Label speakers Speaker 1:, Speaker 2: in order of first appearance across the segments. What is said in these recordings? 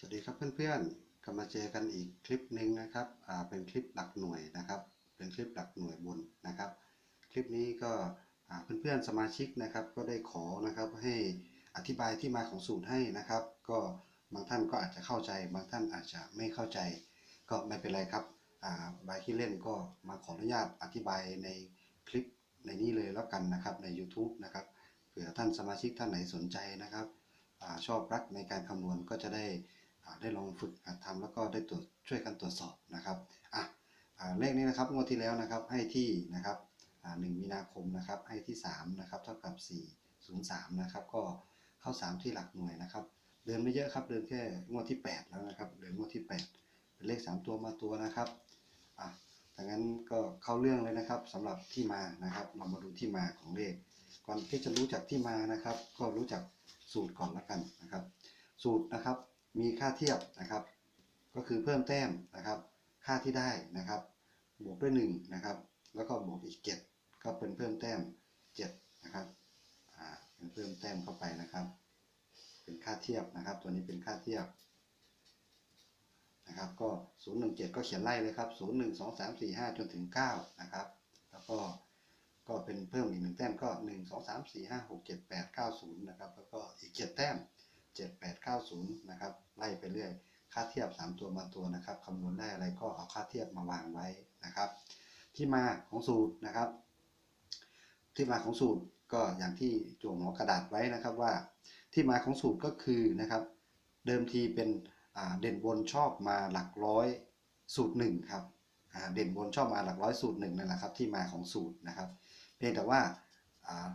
Speaker 1: สวัสดีครับเพื่อนๆกลับมาเจอกันอีกคลิปหนึ่งนะครับอ่าเป็นคลิปหลักหน่วยนะครับ เป็นคลิปหลักหน่วยบนนะครับ คลิปนี้ก็อ่าเพื่อนๆสมาชิกนะครับ ก็ได้ขอนะครับให้อธิบายที่มาของสูตรให้นะครับ ก็บางท่านก็อาจจะเข้าใจ บางท่านอาจจะไม่เข้าใจ ก็ไม่เป็นไรครับอ่าบายที่เล่นก็มาขออนุญาตอธิบายในคลิปในนี้เลยแล้วกันนะครับใน YouTube นะครับเผื่อท่านสมาชิกท่านไหนสนใจนะครับอาชอบรักในการคำนวณก็จะได้ ได้ลองฝึกหัดทำแล้วก็ได้ตรวจช่วยกันตรวจสอบนะครับอะเลขนี้นะครับงวดที่แล้วนะครับให้ที่นะครับหนึ่งมีนาคมนะครับให้ที่3นะครับเท่ากับ 403นะครับก็เข้า 3 ที่หลักหน่วยนะครับ เดินไม่เยอะครับเดินแค่งวดที่ 8 แล้วนะครับเดินงวดที่ 8 เป็นเลข 3 ตัวมาตัวนะครับอะดังนั้นก็เข้าเรื่องเลยนะครับสำหรับที่มานะครับ เรามาดูที่มาของเลข ก่อนที่จะรู้จักที่มานะครับ ก็รู้จักสูตรก่อนละกันนะครับ สูตรนะครับ มีค่าเทียบนะครับ ก็คือเพิ่มแต้มนะครับ ค่าที่ได้นะครับ บวกด้วย1นะครับ แล้วก็บวกอีก 7 ก็เป็นเพิ่มแต้ม7นะครับอ่าเป็นเพิ่มแต้มเข้าไปนะครับ เป็นค่าเทียบนะครับ ตัวนี้เป็นค่าเทียบนะครับ ก็ 017 ก็เขียนไล่เลยครับ 0 1 2 3 4 5 จนถึง 9 นะครับ แล้วก็ก็เป็นเพิ่มอีกหนึ่งแต้มก็ 1 2 3 4 5 6 7 8 9 0 นะครับ แล้วก็อีก 7 แต้ม 7 8 9 0นะครับไล่ไปเรื่อย ค่าเทียบ 3 ตัวมาตัวนะครับคำนวณได้อะไรก็เอาค่าเทียบมาวางไว้นะครับ ที่มาของสูตรนะครับ ที่มาของสูตรก็อย่างที่จั่วหัวกระดาษไว้นะครับว่า ที่มาของสูตรก็คือนะครับ เดิมทีเป็นเด่นบนชอบมาหลักร้อยสูตรหนึ่งครับเด่นบนชอบมาหลักร้อยสูตรหนึ่งนั่นแหละครับที่มาของสูตรนะครับ เพียงแต่ว่า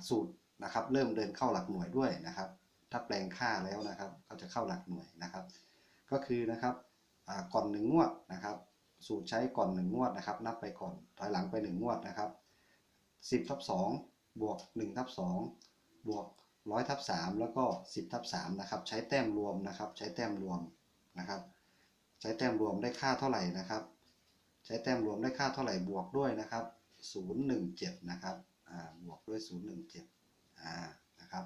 Speaker 1: สูตรนะครับเริ่มเดินเข้าหลักหน่วยด้วยนะครับ ถ้าแปลงค่าแล้วนะครับ ก็จะเข้าหลักหน่วยนะครับ ก็คือนะครับก่อนหนึ่งงวดนะครับ สูตรใช้ก่อนหนึ่งงวดนะครับ นับไปก่อนถอยหลังไปหนึ่งงวดนะครับสิบทับสองบวกหนึ่งทับสองบวกร้อยทับสามแล้วก็สิบทับสามนะครับ ใช้แต้มรวมนะครับ ใช้แต้มรวมนะครับ ใช้แต้มรวมได้ค่าเท่าไหร่นะครับ ใช้แต้มรวมได้ค่าเท่าไหร่บวกด้วยนะครับศูนย์หนึ่งเจ็ดนะครับบวกด้วยศูนย์หนึ่งเจ็ดนะครับ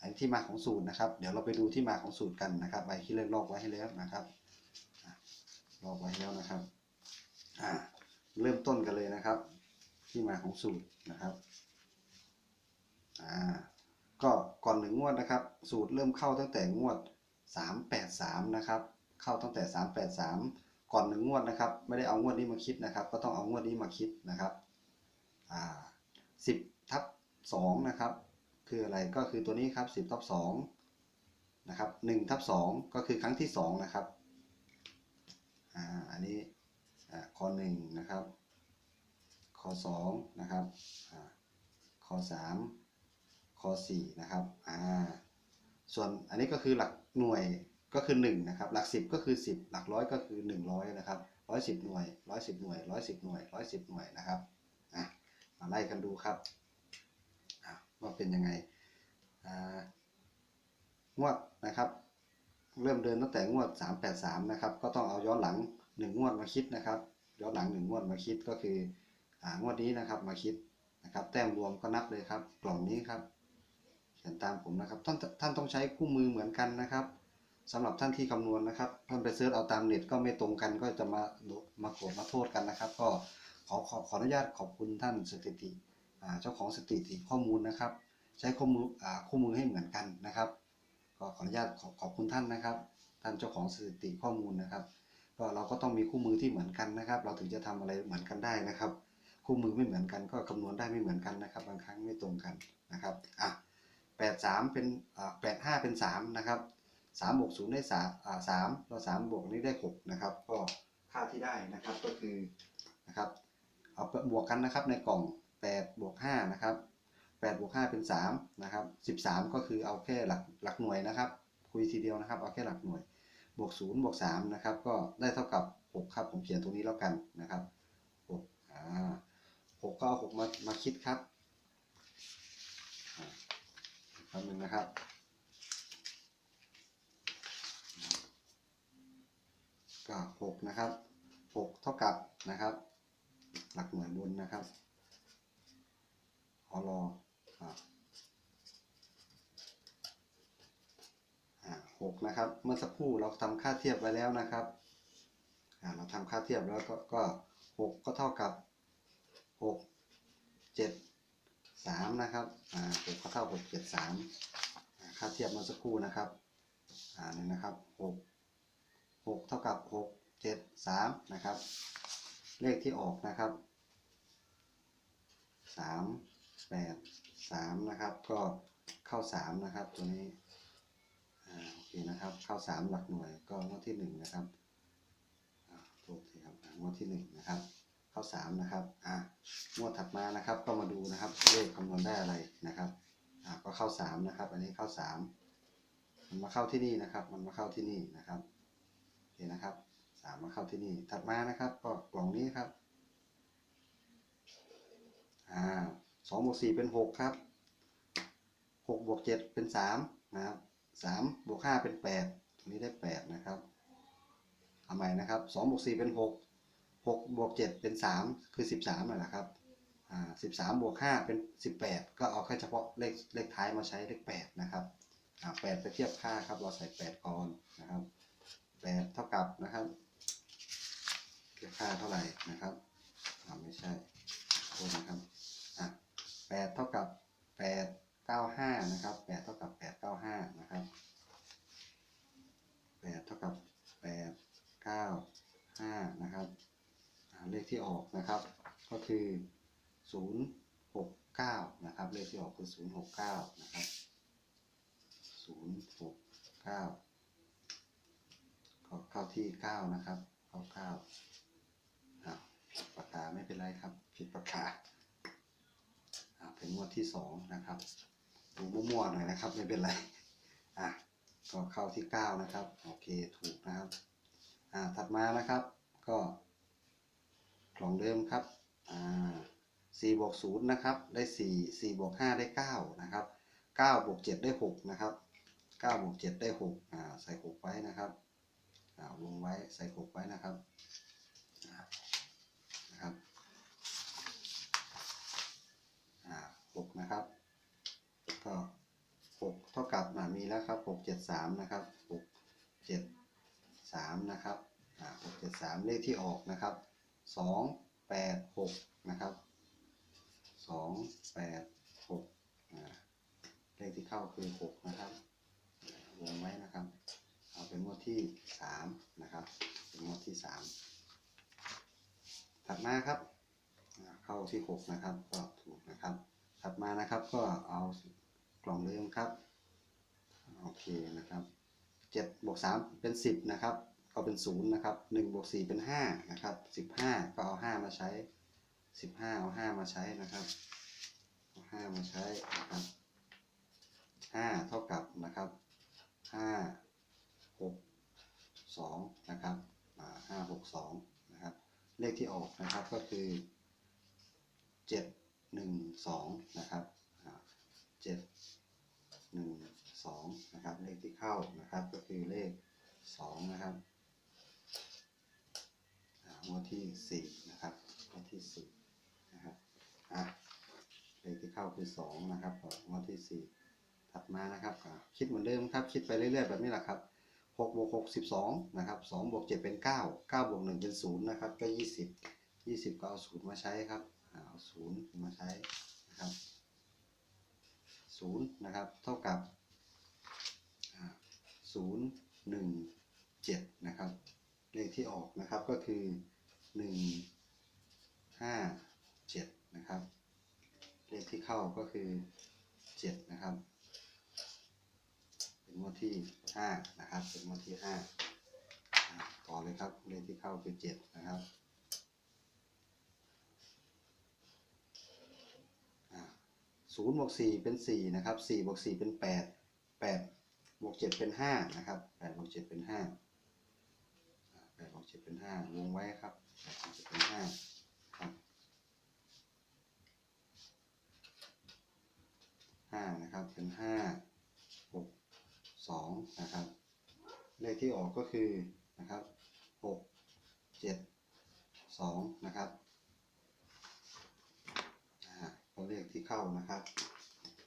Speaker 1: อันที่มาของสูตรนะครับ เดี๋ยวเราไปดูที่มาของสูตรกันนะครับใบที่เลือกลอกไว้ให้แล้วนะครับลอกไว้แล้วนะครับอ่าเริ่มต้นกันเลยนะครับ ที่มาของสูตรนะครับอ่าก็ก่อนหนึ่งงวดนะครับ สูตรเริ่มเข้าตั้งแต่งวด 383 นะครับ เข้าตั้งแต่ 383 ก่อนหนึ่งงวดนะครับ ไม่ได้เอางวดนี้มาคิดนะครับ ก็ต้องเอางวดนี้มาคิดนะครับอ่า10ทับ2นะครับ คืออะไรก็คือตัวนี้ครับ 10ทับ2นะครับ1ทับ2ก็คือครั้งที่ 2 นะครับอ่าอันนี้อ่าข้อ1นะครับข้อ2นะครับอ่าข้อ3ข้อ4นะครับอ่าส่วนอันนี้ก็คือหลักหน่วยก็คือ1นะครับหลัก 10 ก็คือ 10 หลักร้อยก็คือ 100นะครับ110 หน่วย 110 หน่วย 110 หน่วย 110 หน่วยนะครับอะมาไล่กันดูครับ ว่าเป็นยังไงอ่างวดนะครับ เริ่มเดินตั้งแต่งวด 383 นะครับ ก็ต้องเอาย้อนหลัง 1 งวดมาคิดนะครับ ย้อนหลัง 1 งวดมาคิดก็คืออ่างวดนี้นะครับมาคิดนะครับ แต้มรวมก็นับเลยครับ กล่องนี้ครับเขียนตามผมนะครับ ท่านท่านต้องใช้คู่มือเหมือนกันนะครับสำหรับท่านที่คำนวณนะครับ ท่านไปเสิร์ชเอาตามเน็ตก็ไม่ตรงกันก็จะมามาโกรธมาโทษกันนะครับ ก็ขอขอขออนุญาตขอบคุณท่านสถิติ เจ้าของสถิติข้อมูลนะครับ ใช้ข้อมูลอ่าคู่มือให้เหมือนกันนะครับก็ขออนุญาตขอขอบคุณท่านนะครับ ท่านเจ้าของสถิติข้อมูลนะครับ ก็เราก็ต้องมีคู่มือที่เหมือนกันนะครับ เราถึงจะทำอะไรเหมือนกันได้นะครับ คู่มือไม่เหมือนกันก็คำนวณได้ไม่เหมือนกันนะครับ บางครั้งไม่ตรงกันนะครับอะแปดสามเป็นอ่าแปดห้าเป็นสามนะครับสามบวกศูนย์ได้สามอ่าสามเราสามบวกนี้ได้หกนะครับ ก็ค่าที่ได้นะครับก็คือนะครับเอาบวกกันนะครับในกล่อง แปดบวกห้านะครับแปดบวกห้าเป็นสามนะครับสิบสามก็คือเอาแค่หลักหลักหน่วยนะครับ คุยทีเดียวนะครับ เอาแค่หลักหน่วย บวกศูนย์บวกสามนะครับ ก็ได้เท่ากับหกครับ ผมเขียนตรงนี้แล้วกันนะครับหกอ่าหกก็เอาหกมามาคิดครับคำหนึ่งนะครับก็หกนะครับหกเท่ากับนะครับ หลักหน่วยบนนะครับ อรอหกนะครับ เมื่อสักครู่เราทำค่าเทียบไว้แล้วนะครับเราทำค่าเทียบแล้วก็ก็หกก็เท่ากับหกเจ็ดสามนะครับอ่าหกก็เท่าหกเจ็ดสามค่าเทียบเมื่อสักครู่นะครับอ่านี่นะครับหกหกเท่ากับหกเจ็ดสามนะครับ เลขที่ออกนะครับสาม แปดสามนะครับ ก็เข้าสามนะครับ ตัวนี้โอเคนะครับ เข้าสามหลักหน่วยก็งวดที่หนึ่งนะครับโทษทีครับงวดที่หนึ่งนะครับ เข้าสามนะครับอ่างวดถัดมานะครับ ก็มาดูนะครับเลขคำนวณได้อะไรนะครับอ่าก็เข้าสามนะครับ อันนี้เข้าสามมันมาเข้าที่นี่นะครับ มันมาเข้าที่นี่นะครับโอเคนะครับสามมาเข้าที่นี่ถัดมานะครับ ก็กล่องนี้ครับอ่า สองบวกสี่เป็นหกครับหกบวกเจ็ดเป็นสามนะครับสามบวกห้าเป็นแปดตรงนี้ได้แปดนะครับเอาใหม่นะครับสองบวกสี่เป็นหกหกบวกเจ็ดเป็นสามคือสิบสามนั่นแหละครับอ่าสิบสามบวกห้าเป็นสิบแปดก็เอาแค่เฉพาะเลขเลขท้ายมาใช้เลขแปดนะครับอ่าแปดไปเทียบค่าครับเราใส่แปดก่อนนะครับแปดเท่ากับนะครับเทียบค่าเท่าไหร่นะครับอ่าไม่ใช่โทษนะครับ อะแปดเท่ากับแปดเก้าห้านะครับแปดเท่ากับแปดเก้าห้านะครับแปดเท่ากับแปดเก้าห้านะครับ เลขที่ออกนะครับ ก็คือศูนย์หกเก้านะครับ เลขที่ออกคือศูนย์หกเก้านะครับศูนย์หกเก้าก็เข้าที่เก้านะครับ เข้าเก้าอะปากกาไม่เป็นไรครับ ผิดปากกา เป็นงวดที่สองนะครับดูมั่วๆหน่อยนะครับ ไม่เป็นไรอะก็เข้าที่เก้านะครับ โอเคถูกนะครับอ่าถัดมานะครับ ก็กล่องเดิมครับอ่าสี่บวกศูนย์นะครับ ได้สี่สี่บวกห้าได้เก้านะครับเก้าบวกเจ็ดได้หกนะครับเก้าบวกเจ็ดได้หกอ่าใส่หกไว้นะครับอ่าวงไว้ใส่หกไว้นะครับนะครับ อ่าหกนะครับ ก็หกเท่ากับมีแล้วครับหกเจ็ดสามนะครับหกเจ็ดสามนะครับอ่าหกเจ็ดสามเลขที่ออกนะครับสองแปดหกนะครับสองแปดหกเลขที่เข้าคือหกนะครับวงไว้นะครับ เอาเป็นงวดที่สามนะครับ เป็นงวดที่สามถัดมาครับ เข้าที่หกนะครับ ก็ถูกนะครับ ถัดมานะครับก็เอากล่องเดิมครับโอเคนะครับเจ็ดบวกสามเป็นสิบนะครับก็เป็นศูนย์นะครับหนึ่งบวกสี่เป็นห้านะครับสิบห้าก็เอาห้ามาใช้สิบห้าเอาห้ามาใช้นะครับเอาห้ามาใช้นะครับห้าเท่ากับนะครับห้าหกสองนะครับอ่าห้าหกสองนะครับเลขที่ออกนะครับก็คือเจ็ด หนึ่งสองนะครับเจ็ดหนึ่งสองนะครับ เลขที่เข้านะครับก็คือเลขสองนะครับอ่างวดที่สี่นะครับงวดที่สี่นะครับอะเลขที่เข้าคือสองนะครับงวดที่สี่ถัดมานะครับคิดเหมือนเดิมครับ คิดไปเรื่อยๆแบบนี้แหละครับหกบวกหกสิบสองนะครับสองบวกเจ็ดเป็นเก้าเก้าบวกหนึ่งเป็นศูนย์นะครับก็ยี่สิบยี่สิบก็เอาศูนย์มาใช้ครับ ศูนย์มาใช้นะครับศูนย์นะครับเท่ากับศูนย์หนึ่งเจ็ดนะครับเลขที่ออกนะครับก็คือหนึ่งห้าเจ็ดนะครับเลขที่เข้าก็คือเจ็ดนะครับ เป็นงวดที่ห้านะครับเป็นงวดที่ห้าอ่าต่อเลยครับเลขที่เข้าคือเจ็ดนะครับ ศูนย์บวกสี่เป็นสี่นะครับสี่บวกสี่เป็นแปดแปดบวกเจ็ดเป็นห้านะครับแปดบวกเจ็ดเป็นห้าแปดบวกเจ็ดเป็นห้าวงไว้ครับแปดบวกเจ็ดเป็นห้าครับห้านะครับเป็นห้าหกสองนะครับ เลขที่ออกก็คือนะครับหกเจ็ดสองนะครับ อ่าเลขที่เข้านะครับ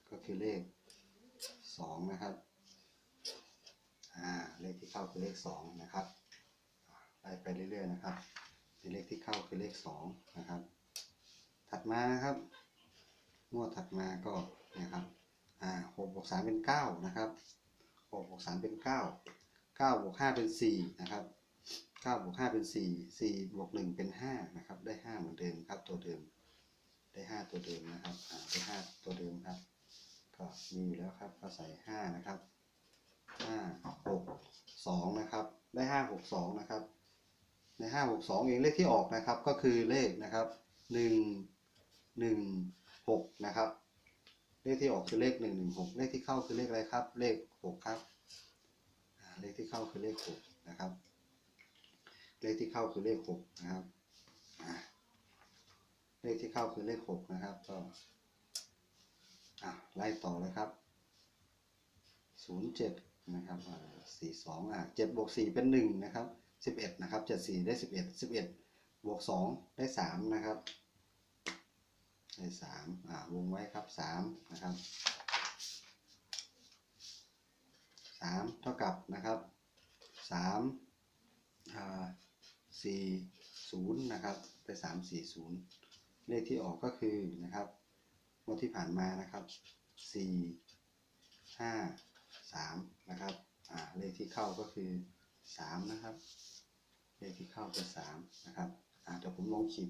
Speaker 1: ก็คือเลขสองนะครับอ่าเลขที่เข้าคือเลขสองนะครับไล่ไปเรื่อยๆนะครับในเลขที่เข้าคือเลขสองนะครับ ถัดมานะครับงวดถัดมาก็นี่ยครับอ่าหกบวกสามเป็นเก้านะครับหกบวกสามเป็นเก้าเก้าบวกห้าเป็นสี่นะครับเก้าบวกห้าเป็นสี่สี่บวกหนึ่งเป็นห้านะครับ ได้ห้าเหมือนเดิมครับตัวเดิม ได้ห้าตัวเดิมนะครับอ่าได้ห้าตัวเดิมครับ ก็มีอยู่แล้วครับก็ใส่ห้านะครับห้าหกสองนะครับ ได้ห้าหกสองนะครับ ในห้าหกสองเองเลขที่ออกนะครับ ก็คือเลขนะครับหนึ่งหนึ่งหกนะครับ เลขที่ออกคือเลขหนึ่งหนึ่งหกเลขที่เข้าคือเลขอะไรครับ เลขหกครับเลขที่เข้าคือเลขหกนะครับ เลขที่เข้าคือเลขหกนะครับ ขที่เข้าคือเลขหกนะครับ ก็อะไล่ต่อเลยครับศูนย์เจ็ดนะครับสี่สองอะเจ็ดบวกสี่เป็นหนึ่งนะครับสิบเอ็ดนะครับเจ็ดสี่ได้สิบเอ็ดสิบเอ็ดบวกสองได้สามนะครับได้สามอ่าวงไว้ครับสามนะครับสามเท่ากับนะครับสามอ่าสี่ศูนย์นะครับได้สามสี่ศูนย์ เลขที่ออกก็คือนะครับงวดที่ผ่านมานะครับสี่ห้าสามนะครับอ่าเลขที่เข้าก็คือสามนะครับ เลขที่เข้าคือสามนะครับอ่าเดี๋ยวผมลองขีด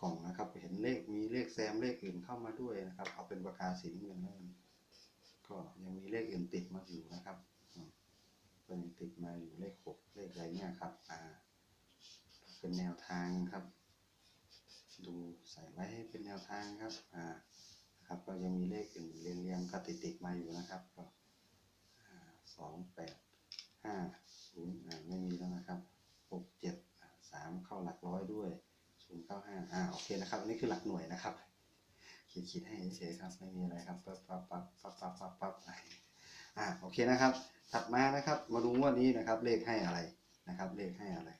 Speaker 1: กล่องนะครับ เห็นเลขมีเลขแซมเลขอื่นเข้ามาด้วยนะครับ เอาเป็นปากกาสีน้ำเงินแล้วก็ยังมีเลขอื่นติดมาอยู่นะครับอืมก็ยังติดมาอยู่เลขหกเลขอะไรเนี่ยครับอ่าเป็นแนวทางครับ ดูใส่ไว้ให้เป็นแนวทางครับอ่าครับก็ยังมีเลขอื่นเรียงเรียงๆก็ติดติดๆมาอยู่นะครับก็สองแปดห้าศูนย์อ่าไม่มีแล้วนะครับหกเจ็ดสามเข้าหลักร้อยด้วยศูนย์เก้าห้าอ่าโอเคนะครับอันนี้คือหลักหน่วยนะครับขีดขีดให้เฉยครับไม่มีอะไรครับปั๊บปั๊บปั๊บปั๊บปั๊บปั๊บปั๊บอ่าโอเคนะครับ ถัดมานะครับมาดูงวดนี้นะครับเลขให้อะไรนะครับ เลขให้อะไร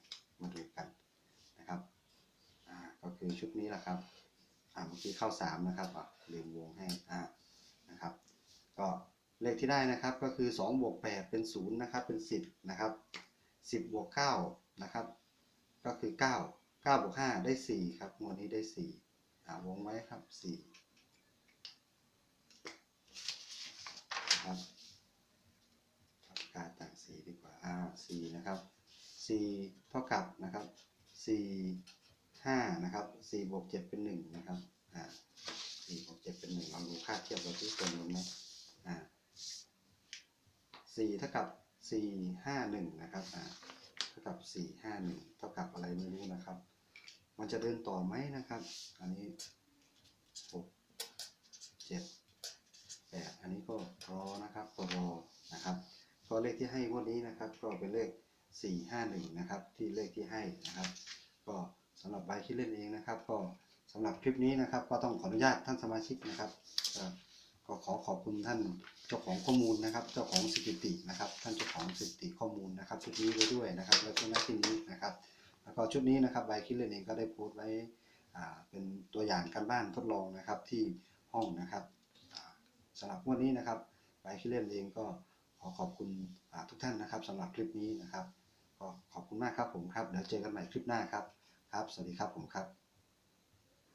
Speaker 1: มาดูกัน ก็คือชุดนี้แหละครับอ่าเมื่อกี้เข้าสามนะครับอะลืมวงให้อ่านะครับ ก็เลขที่ได้นะครับก็คือสองบวกแปดเป็นศูนย์นะครับเป็นสิบนะครับสิบบวกเก้านะครับก็คือเก้าเก้าบวกห้าได้สี่ครับงวดนี้ได้สี่อ่าวงไว้ครับสี่นะครับปากกาต่างสีดีกว่าอ่าสี่นะครับสี่เท่ากับนะครับสี่ ห้านะครับสี่บวกเจ็ดเป็นหนึ่งนะครับอ่าสี่บวกเจ็ดเป็นหนึ่งเราดูค่าเทียบกับที่ตรงนี้ไหมอ่าสี่เท่ากับสี่ห้าหนึ่งนะครับอ่าเท่ากับสี่ห้าหนึ่งเท่ากับอะไรไม่รู้นะครับ มันจะเดินต่อไหมนะครับ อันนี้หกเจ็ดแปดอันนี้ก็รอนะครับก็รอนะครับก็เลขที่ให้งวดนี้นะครับ ก็เป็นเลขสี่ห้าหนึ่งนะครับ ที่เลขที่ให้นะครับ ก็ สำหรับใบที่เล่นเองนะครับ ก็สำหรับคลิปนี้นะครับ ก็ต้องขออนุญาตท่านสมาชิกนะครับก็ขอขอบคุณท่านเจ้าของข้อมูลนะครับ เจ้าของสถิตินะครับ ท่านเจ้าของสถิติข้อมูลนะครับ ชุดนี้ไว้ด้วยนะครับ แล้วก็หน้าที่นี้นะครับ แล้วก็ชุดนี้นะครับใบคิดเล่นเองก็ได้โพสต์ไว้เป็นตัวอย่างการบ้านทดลองนะครับที่ห้องนะครับอ่าสำหรับวันนี้นะครับใบคิดเล่นเองก็ขอขอบคุณทุกท่านนะครับสำหรับคลิปนี้นะครับ ก็ขอบคุณมากครับผมครับเดี๋ยวเจอกันใหม่คลิปหน้าครับ ครับ สวัสดีครับผมครับ